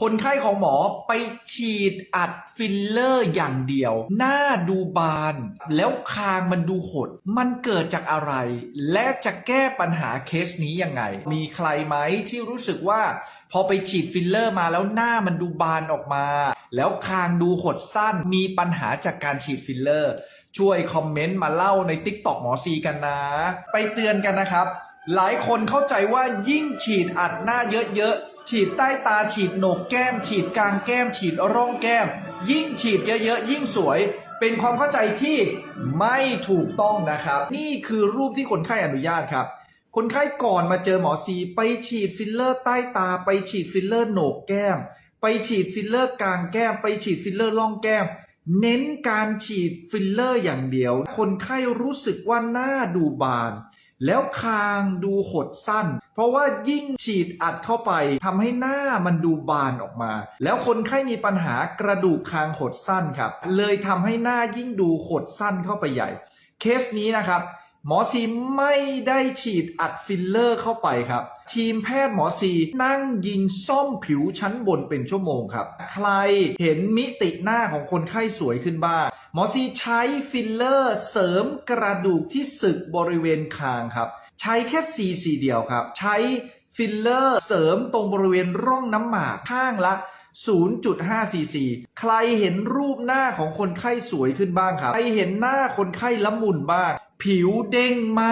คนไข้ของหมอไปฉีดอัดฟิลเลอร์อย่างเดียว หน้าดูบาน แล้วคางมันดูหด มันเกิดจากอะไร และจะแก้ปัญหาเคสนี้ยังไง มีใครไหมที่รู้สึกว่า พอไปฉีดฟิลเลอร์มาแล้วหน้ามันดูบานออกมา แล้วคางดูหดสั้น มีปัญหาจากการฉีดฟิลเลอร์ ช่วยคอมเมนต์มาเล่าใน Tik t o อกหมอซีกันนะ ไปเตือนกันนะครับ หลายคนเข้าใจว่ายิ่งฉีดอัดหน้าเยอะๆ ฉีดใต้ตาฉีดโหนกแก้ม ฉีดกลางแก้ม ฉีดร่องแก้ม ยิ่งฉีดเยอะๆ ยิ่งสวย เป็นความเข้าใจที่ไม่ถูกต้องนะครับ นี่คือรูปที่คนไข้อนุญาตครับ คนไข้ก่อนมาเจอหมอซีไปฉีดฟิลเลอร์ใต้ตา ไปฉีดฟิลเลอร์โหนกแก้ม ไปฉีดฟิลเลอร์กลางแก้ม ไปฉีดฟิลเลอร์ล่องแก้ม เน้นการฉีดฟิลเลอร์อย่างเดียว คนไข้รู้สึกว่าหน้าดูบาน แล้วคางดูหดสั้น เพราะว่ายิ่งฉีดอัดเข้าไปทำให้หน้ามันดูบานออกมา แล้วคนไข้มีปัญหากระดูกคางหดสั้นครับ เลยทำให้หน้ายิ่งดูหดสั้นเข้าไปใหญ่ เคสนี้นะครับ หมอซีไม่ได้ฉีดอัดฟิลเลอร์เข้าไปครับ ทีมแพทย์หมอซีนั่งยิงซ่อมผิวชั้นบนเป็นชั่วโมงครับ ใครเห็นมิติหน้าของคนไข้สวยขึ้นบ้างหมอซีใช้ฟิลเลอร์เสริมกระดูกที่สึกบริเวณคางครับ ใช้แค่ซีซีเดียวครับ ใช้ฟิลเลอร์เสริมตรงบริเวณร่องน้ำหมากข้างละ0.5ซีซีใครเห็นรูปหน้าของคนไข้สวยขึ้นบ้างครับ ใครเห็นหน้าคนไข้ละมุนบ้าง ผิวเด้งม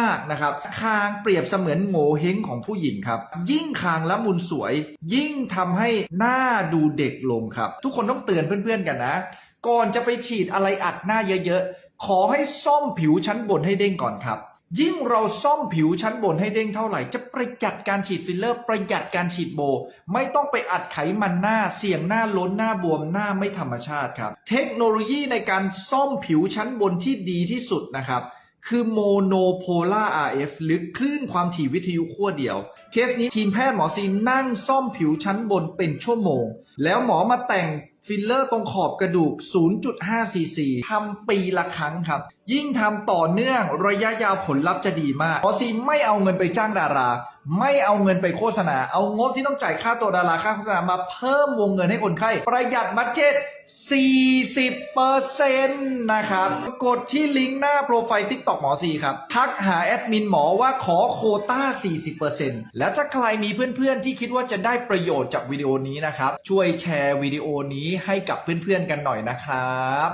ากนะครับ คางเปรียบเสมือนโง่เฮงของผู้หญิงครับ ยิ่งคางละมุนสวย ยิ่งทำให้หน้าดูเด็กลงครับ ทุกคนต้องเตือนเพื่อนๆกันนะ ก่อนจะไปฉีดอะไรอัดหน้าเยอะๆ ขอให้ซ่อมผิวชั้นบนให้เด้งก่อนครับ ยิ่งเราซ่อมผิวชั้นบนให้เด้งเท่าไหร่ จะประหยัดการฉีดฟิลเลอร์ ประหยัดการฉีดโบ ไม่ต้องไปอัดไขมันหน้าเสี่ยงหน้าล้นหน้าบวมหน้าไม่ธรรมชาติครับ เทคโนโลยีในการซ่อมผิวชั้นบนที่ดีที่สุดนะครับ คือโมโนโพล่า RF หรือคลื่นความถี่วิทยุขั้วเดียว เคสนี้ทีมแพทย์หมอซีนั่งซ่อมผิวชั้นบนเป็นชั่วโมง แล้วหมอมาแต่งฟิลเลอร์ตรงขอบกระดูก 0.5 ซีซีทำปีละครั้งครับ ยิ่งทำต่อเนื่องระยะยาวผลลัพธ์จะดีมากหมอซีไม่เอาเงินไปจ้างดารา ไม่เอาเงินไปโฆษณา เอางบที่ต้องจ่ายค่าตัวดาราค่าโฆษณามาเพิ่มวงเงินให้คนไข้ ประหยัดบัตเจ็ต 40%นะครับ กดที่ลิงก์หน้าโปรไฟล์ TikTok หมอซีครับ ทักหาแอดมินหมอว่าขอโคต้า 40%แล้วถ้าใครมีเพื่อนๆ ที่คิดว่าจะได้ประโยชน์จากวิดีโอนี้นะครับ ช่วยแชร์วิดีโอนี้ให้กับเพื่อนๆกันหน่อยนะครับ